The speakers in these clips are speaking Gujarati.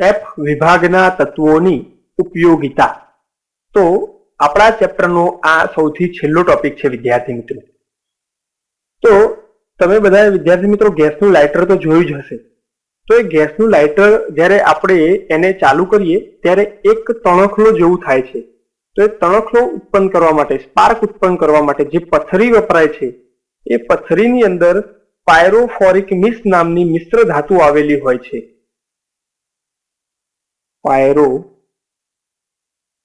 એફ વિભાગના તત્વોની ઉપયોગિતા. તો આપણા ચેપ્ટરનો આ સૌથી છેલ્લો ટોપિક છે વિદ્યાર્થી મિત્રો. તો તમે બધા વિદ્યાર્થી મિત્રો ગેસનું લાઇટર તો જોયું જ હશે. તો એ ગેસનું લાઇટર જ્યારે આપણે એને ચાલુ કરીએ ત્યારે એક તણખલો જેવું થાય છે. તો એ તણખલો ઉત્પન્ન કરવા માટે, સ્પાર્ક ઉત્પન્ન કરવા માટે જે પથરી વપરાય છે, એ પથરીની અંદર પાયરોફોરિક મિસ નામની મિશ્ર ધાતુ આવેલી હોય છે. પાયરો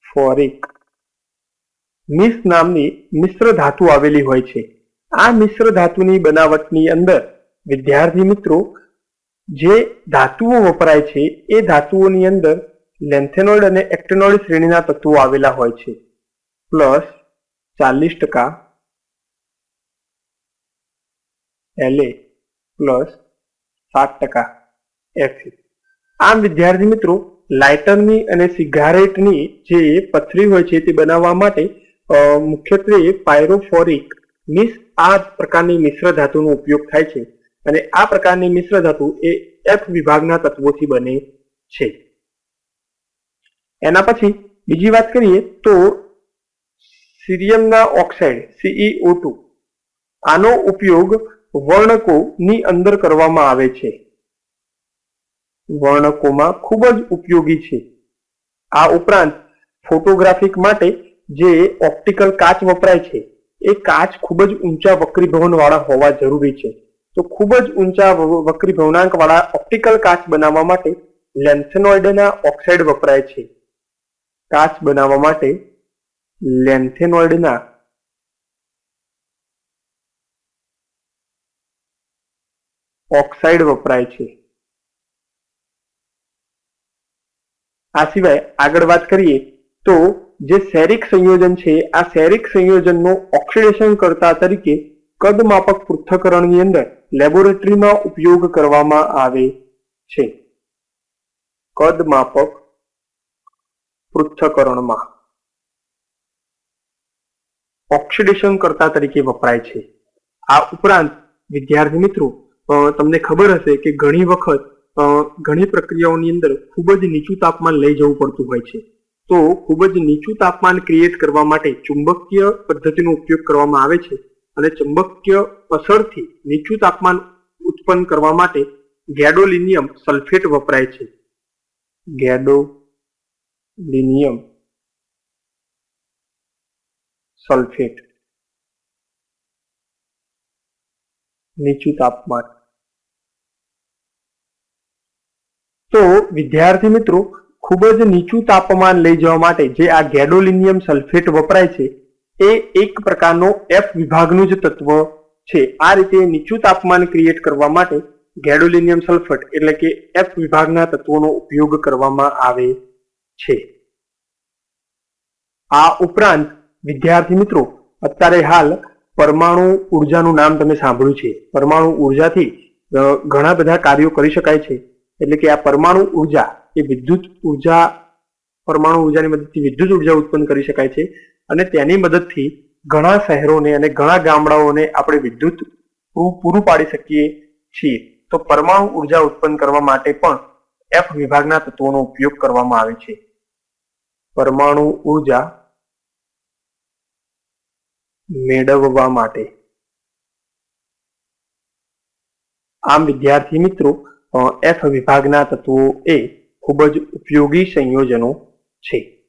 ફોરિક મિસ નામની મિશ્ર ધાતુ આવેલી હોય છે. આ મિશ્ર ધાતુની બનાવટની અંદર વિદ્યાર્થી મિત્રો, જે ધાતુઓ વપરાય છે, એ ધાતુઓની અંદર લેન્થેનોઇડ અને એક્ટેનોઇડ શ્રેણીના તત્વો આવેલા હોય છે. પ્લસ ચાલીસ ટકા એલએ પ્લસ સાત ટકા એફી આમ વિદ્યાર્થી મિત્રો લાઇટરની અને સિગારેટની જે પથરી હોય છે તે બનાવવા માટે મુખ્યત્વે પાયરોફોરિક મિસ આ પ્રકારની મિશ્ર ધાતુનો ઉપયોગ થાય છે. અને આ પ્રકારની મિશ્ર ધાતુ એ એફ વિભાગના તત્વોથી બને છે. એના પછી બીજી વાત કરીએ તો સિરિયમના ઓક્સાઇડ સીઈઓ ટુ, આનો ઉપયોગ વર્ણકોની અંદર કરવામાં આવે છે. વર્ણકોમાં ખૂબ જ ઉપયોગી છે. આ ઉપરાંત ફોટોગ્રાફિક માટે જે ઓપ્ટિકલ કાચ વપરાય છે, એ કાચ ખૂબ જ ઊંચા વક્રીભવન વાળા હોવા જરૂરી છે. તો ખૂબ જ ઊંચા વક્રીભવનાંક વાળા ઓપ્ટિકલ કાચ બનાવવા માટે લેન્થેનોઇડના ઓક્સાઇડ વપરાય છે. કાચ બનાવવા માટે લેન્થેનોઇડના ઓક્સાઇડ વપરાય છે. આ સિવાય આગળ વાત કરીએ તો જે સેરિક સંયોજન છે, આ સેરિક સંયોજનનો ઓક્સિડેશન કરતા તરીકે કદમાપક પૃથ્થકરણની અંદર લેબોરેટરીમાં ઉપયોગ કરવામાં આવે છે. કદમાપક પૃથ્થકરણમાં ઓક્સિડેશન કરતા તરીકે વપરાય છે. આ ઉપરાંત વિદ્યાર્થી મિત્રો તમને ખબર હશે કે ઘણી વખત ઘણી પ્રક્રિયાઓની અંદર ખૂબ જ નીચું તાપમાન લઈ જવું પડતું હોય છે. તો ખૂબ જ નીચું તાપમાન ક્રિએટ કરવા માટે ચુંબકીય પદ્ધતિનો ઉપયોગ કરવામાં આવે છે અને ચુંબકીય અસરથી નીચું તાપમાન ઉત્પન્ન કરવા માટે ગેડોલિનિયમ સલ્ફેટ વપરાય છે. ગેડોલિનિયમ સલ્ફેટ નીચું તાપમાન. તો વિદ્યાર્થી મિત્રો, ખૂબ જ નીચું તાપમાન લઈ જવા માટે જે આ ગેડોલિનિયમ સલ્ફેટ વપરાય છે, એ એક પ્રકારનો એફ વિભાગનું જ તત્વ છે. આ રીતે નીચું તાપમાન ક્રિએટ કરવા માટે ગેડોલિનિયમ સલ્ફેટ એટલે કે એફ વિભાગના તત્વોનો ઉપયોગ કરવામાં આવે છે. આ ઉપરાંત વિદ્યાર્થી મિત્રો, અત્યારે હાલ પરમાણુ ઉર્જાનું નામ તમે સાંભળ્યું છે. પરમાણુ ઉર્જાથી ઘણા બધા કાર્યો કરી શકાય છે. એટલે કે આ પરમાણુ ઊર્જા એ વિદ્યુત ઊર્જા પરમાણુ ઉર્જાની મદદથી વિદ્યુત ઊર્જા ઉત્પન્ન કરી શકાય છે. અને તેની મદદથી ઘણા શહેરોને અને ઘણા ગામડાઓને આપણે વિદ્યુત પૂરું પાડી શકીએ છીએ. તો પરમાણુ ઊર્જા ઉત્પન્ન કરવા માટે પણ એફ વિભાગના તત્વોનો ઉપયોગ કરવામાં આવે છે. પરમાણુ ઊર્જા મેળવવા માટે. આમ વિદ્યાર્થી મિત્રો એફ વિભાગના તત્વો એ ખૂબ જ ઉપયોગી સંયોજનો છે.